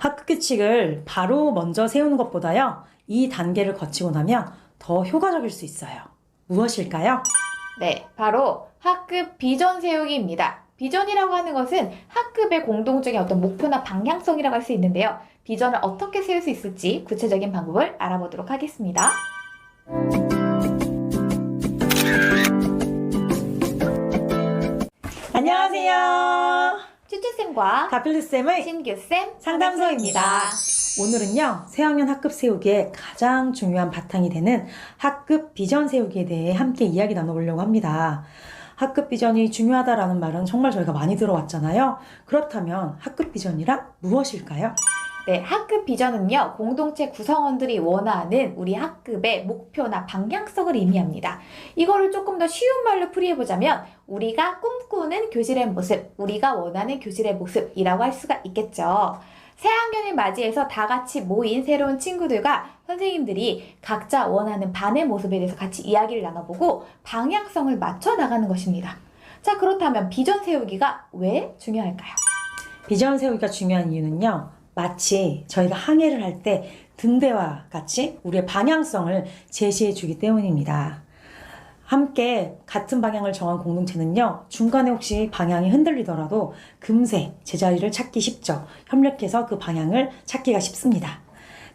학급 규칙을 바로 먼저 세우는 것보다요, 이 단계를 거치고 나면 더 효과적일 수 있어요. 무엇일까요? 네, 바로 학급 비전 세우기입니다. 비전이라고 하는 것은 학급의 공동적인 어떤 목표나 방향성이라고 할 수 있는데요. 비전을 어떻게 세울 수 있을지 구체적인 방법을 알아보도록 하겠습니다. 안녕하세요. 쭈쭈쌤과 가필루쌤의 신규쌤 상담소입니다. 오늘은요, 새학년 학급 세우기에 가장 중요한 바탕이 되는 학급 비전 세우기에 대해 함께 이야기 나눠보려고 합니다. 학급 비전이 중요하다라는 말은 정말 저희가 많이 들어왔잖아요. 그렇다면 학급 비전이란 무엇일까요? 네, 학급 비전은요, 공동체 구성원들이 원하는 우리 학급의 목표나 방향성을 의미합니다. 이거를 조금 더 쉬운 말로 풀이해보자면, 우리가 꿈꾸는 교실의 모습, 우리가 원하는 교실의 모습이라고 할 수가 있겠죠. 새학년을 맞이해서 다 같이 모인 새로운 친구들과 선생님들이 각자 원하는 반의 모습에 대해서 같이 이야기를 나눠보고 방향성을 맞춰 나가는 것입니다. 자, 그렇다면 비전 세우기가 왜 중요할까요? 비전 세우기가 중요한 이유는요. 마치 저희가 항해를 할 때 등대와 같이 우리의 방향성을 제시해 주기 때문입니다. 함께 같은 방향을 정한 공동체는요, 중간에 혹시 방향이 흔들리더라도 금세 제자리를 찾기 쉽죠. 협력해서 그 방향을 찾기가 쉽습니다.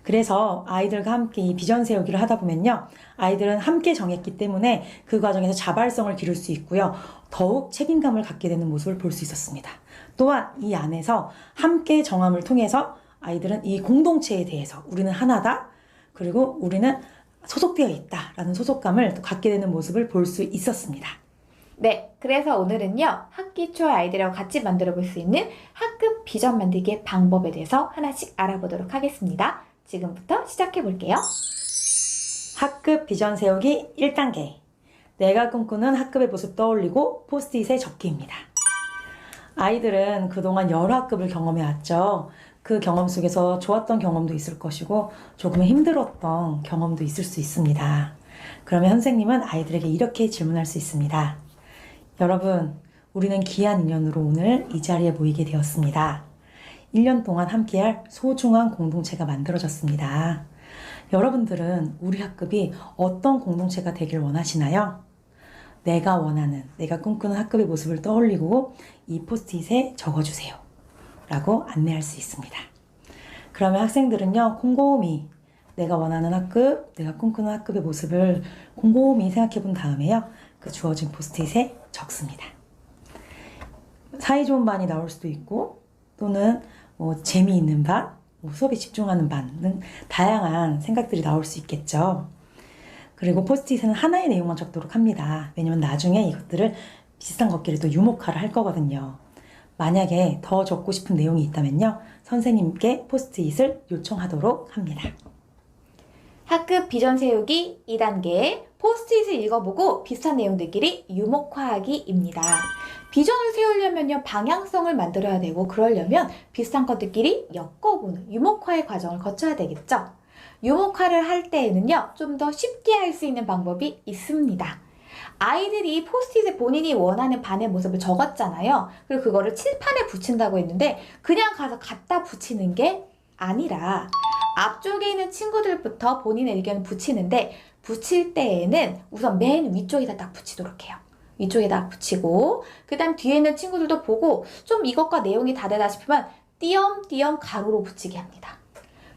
그래서 아이들과 함께 이 비전 세우기를 하다 보면요, 아이들은 함께 정했기 때문에 그 과정에서 자발성을 기를 수 있고요, 더욱 책임감을 갖게 되는 모습을 볼 수 있었습니다. 또한 이 안에서 함께 정함을 통해서 아이들은 이 공동체에 대해서 우리는 하나다, 그리고 우리는 소속되어 있다라는 소속감을 또 갖게 되는 모습을 볼 수 있었습니다. 네, 그래서 오늘은요, 학기 초 아이들하고 같이 만들어 볼 수 있는 학급 비전 만들기의 방법에 대해서 하나씩 알아보도록 하겠습니다. 지금부터 시작해 볼게요. 학급 비전 세우기 1단계. 내가 꿈꾸는 학급의 모습 떠올리고 포스트잇에 적기입니다. 아이들은 그동안 여러 학급을 경험해 왔죠. 그 경험 속에서 좋았던 경험도 있을 것이고 조금 힘들었던 경험도 있을 수 있습니다. 그러면 선생님은 아이들에게 이렇게 질문할 수 있습니다. 여러분, 우리는 귀한 인연으로 오늘 이 자리에 모이게 되었습니다. 1년 동안 함께할 소중한 공동체가 만들어졌습니다. 여러분들은 우리 학급이 어떤 공동체가 되길 원하시나요? 내가 원하는, 내가 꿈꾸는 학급의 모습을 떠올리고 이 포스트잇에 적어주세요. 라고 안내할 수 있습니다. 그러면 학생들은요, 곰곰이 내가 원하는 학급, 내가 꿈꾸는 학급의 모습을 곰곰이 생각해 본 다음에요, 그 주어진 포스트잇에 적습니다. 사이 좋은 반이 나올 수도 있고, 또는 뭐 재미있는 반, 뭐 수업에 집중하는 반등 다양한 생각들이 나올 수 있겠죠. 그리고 포스트잇에는 하나의 내용만 적도록 합니다. 왜냐면 나중에 이것들을 비슷한 것끼리 또 유목화를 할 거거든요. 만약에 더 적고 싶은 내용이 있다면요. 선생님께 포스트잇을 요청하도록 합니다. 학급 비전 세우기 2단계 포스트잇을 읽어보고 비슷한 내용들끼리 유목화하기입니다. 비전을 세우려면요 방향성을 만들어야 되고 그러려면 비슷한 것들끼리 엮어보는 유목화의 과정을 거쳐야 되겠죠. 유목화를 할 때에는요 좀 더 쉽게 할 수 있는 방법이 있습니다. 아이들이 포스트잇에 본인이 원하는 반의 모습을 적었잖아요. 그리고 그거를 칠판에 붙인다고 했는데 그냥 가서 갖다 붙이는 게 아니라 앞쪽에 있는 친구들부터 본인의 의견을 붙이는데 붙일 때에는 우선 맨 위쪽에다 딱 붙이도록 해요. 위쪽에다 붙이고 그 다음 뒤에 있는 친구들도 보고 좀 이것과 내용이 다르다 싶으면 띄엄띄엄 가로로 붙이게 합니다.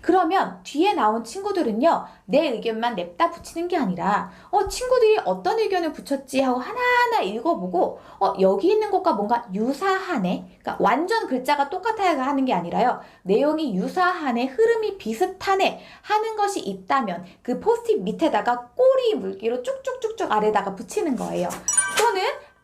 그러면 뒤에 나온 친구들은요, 내 의견만 냅다 붙이는 게 아니라, 어, 친구들이 어떤 의견을 붙였지 하고 하나하나 읽어보고, 어, 여기 있는 것과 뭔가 유사하네? 그러니까 완전 글자가 똑같아야 하는 게 아니라요, 내용이 유사하네, 흐름이 비슷하네 하는 것이 있다면, 그 포스트잇 밑에다가 꼬리 물기로 쭉쭉쭉쭉 아래다가 붙이는 거예요.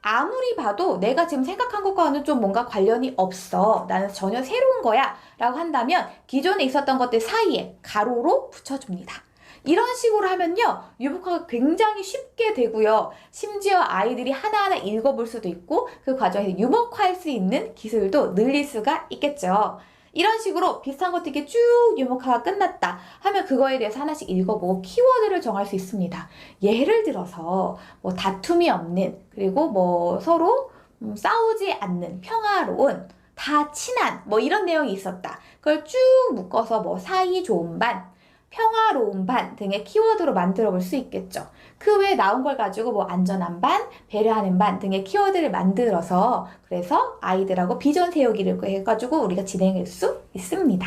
아무리 봐도 내가 지금 생각한 것과는 좀 뭔가 관련이 없어. 나는 전혀 새로운 거야. 라고 한다면 기존에 있었던 것들 사이에 가로로 붙여줍니다. 이런 식으로 하면요, 유복화가 굉장히 쉽게 되고요. 심지어 아이들이 하나하나 읽어볼 수도 있고, 그 과정에서 유목화할 수 있는 기술도 늘릴 수가 있겠죠. 이런 식으로 비슷한 것들 이렇게 쭉 유목화가 끝났다 하면 그거에 대해서 하나씩 읽어보고 키워드를 정할 수 있습니다. 예를 들어서 뭐 다툼이 없는 그리고 뭐 서로 음, 싸우지 않는 평화로운 다 친한 뭐 이런 내용이 있었다. 그걸 쭉 묶어서 뭐 사이 좋은 반, 평화로운 반 등의 키워드로 만들어 볼 수 있겠죠. 그 외에 나온 걸 가지고 뭐 안전한 반, 배려하는 반 등의 키워드를 만들어서 그래서 아이들하고 비전 세우기를 해가지고 우리가 진행할 수 있습니다.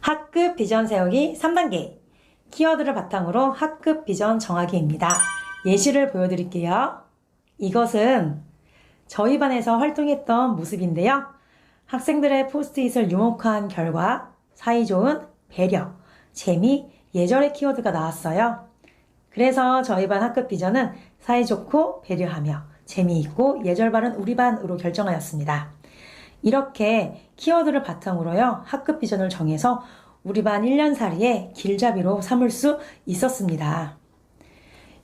학급 비전 세우기 3단계. 키워드를 바탕으로 학급 비전 정하기입니다. 예시를 보여드릴게요. 이것은 저희 반에서 활동했던 모습인데요. 학생들의 포스트잇을 유목한 결과 사이좋은 배려, 재미, 예절의 키워드가 나왔어요. 그래서 저희 반 학급 비전은 사이좋고 배려하며 재미있고 예절 바른 우리 반으로 결정하였습니다. 이렇게 키워드를 바탕으로요, 학급 비전을 정해서 우리 반 1년살이의 길잡이로 삼을 수 있었습니다.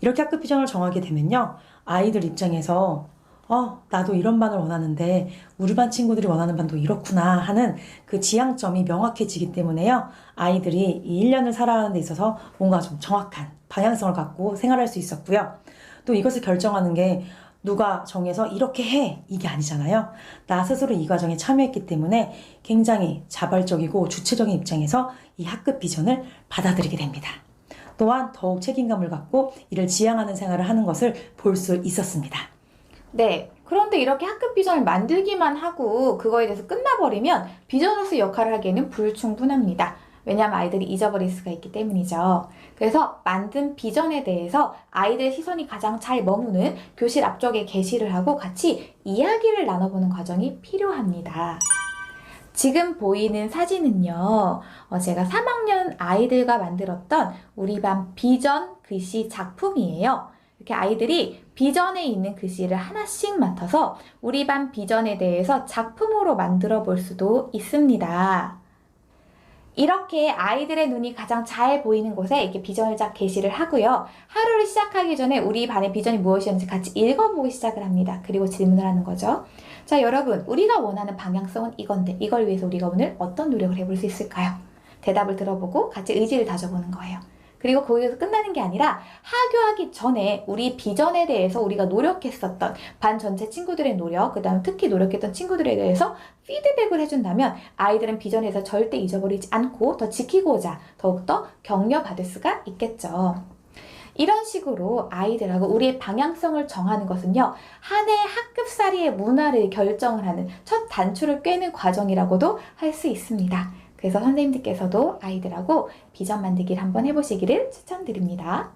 이렇게 학급 비전을 정하게 되면요, 아이들 입장에서 어, 나도 이런 반을 원하는데 우리 반 친구들이 원하는 반도 이렇구나 하는 그 지향점이 명확해지기 때문에요. 아이들이 이 1년을 살아가는 데 있어서 뭔가 좀 정확한 방향성을 갖고 생활할 수 있었고요. 또 이것을 결정하는 게 누가 정해서 이렇게 해 이게 아니잖아요. 나 스스로 이 과정에 참여했기 때문에 굉장히 자발적이고 주체적인 입장에서 이 학급 비전을 받아들이게 됩니다. 또한 더욱 책임감을 갖고 이를 지향하는 생활을 하는 것을 볼 수 있었습니다. 네. 그런데 이렇게 학급 비전을 만들기만 하고 그거에 대해서 끝나버리면 비전으로서 역할을 하기에는 불충분합니다. 왜냐하면 아이들이 잊어버릴 수가 있기 때문이죠. 그래서 만든 비전에 대해서 아이들의 시선이 가장 잘 머무는 교실 앞쪽에 게시를 하고 같이 이야기를 나눠보는 과정이 필요합니다. 지금 보이는 사진은요, 어, 제가 3학년 아이들과 만들었던 우리 반 비전 글씨 작품이에요. 이렇게 아이들이 비전에 있는 글씨를 하나씩 맡아서 우리 반 비전에 대해서 작품으로 만들어 볼 수도 있습니다. 이렇게 아이들의 눈이 가장 잘 보이는 곳에 이렇게 비전을 쫙 게시를 하고요. 하루를 시작하기 전에 우리 반의 비전이 무엇이었는지 같이 읽어보고 시작을 합니다. 그리고 질문을 하는 거죠. 자, 여러분, 우리가 원하는 방향성은 이건데, 이걸 위해서 우리가 오늘 어떤 노력을 해볼 수 있을까요? 대답을 들어보고 같이 의지를 다져보는 거예요. 그리고 거기서 끝나는 게 아니라 하교하기 전에 우리 비전에 대해서 우리가 노력했었던 반 전체 친구들의 노력, 그 다음 특히 노력했던 친구들에 대해서 피드백을 해준다면 아이들은 비전에서 절대 잊어버리지 않고 더 지키고자 더욱더 격려받을 수가 있겠죠. 이런 식으로 아이들하고 우리의 방향성을 정하는 것은요, 한해 학급살이의 문화를 결정을 하는 첫 단추를 꿰는 과정이라고도 할 수 있습니다. 그래서 선생님들께서도 아이들하고 비전 만들기를 한번 해보시기를 추천드립니다.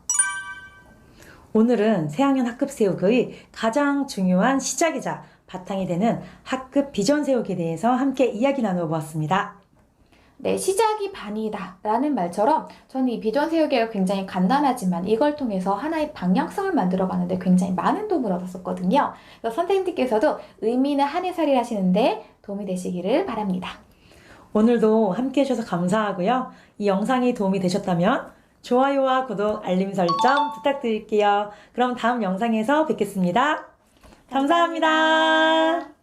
오늘은 새학년 학급 세우기의 가장 중요한 시작이자 바탕이 되는 학급 비전 세우기에 대해서 함께 이야기 나누어 보았습니다. 네, 시작이 반이다 라는 말처럼 저는 이 비전 세우기가 굉장히 간단하지만 이걸 통해서 하나의 방향성을 만들어 가는데 굉장히 많은 도움을 얻었었거든요. 그래서 선생님들께서도 의미 있는 한 해살이 하시는데 도움이 되시기를 바랍니다. 오늘도 함께 해주셔서 감사하고요. 이 영상이 도움이 되셨다면 좋아요와 구독, 알림 설정 부탁드릴게요. 그럼 다음 영상에서 뵙겠습니다 감사합니다.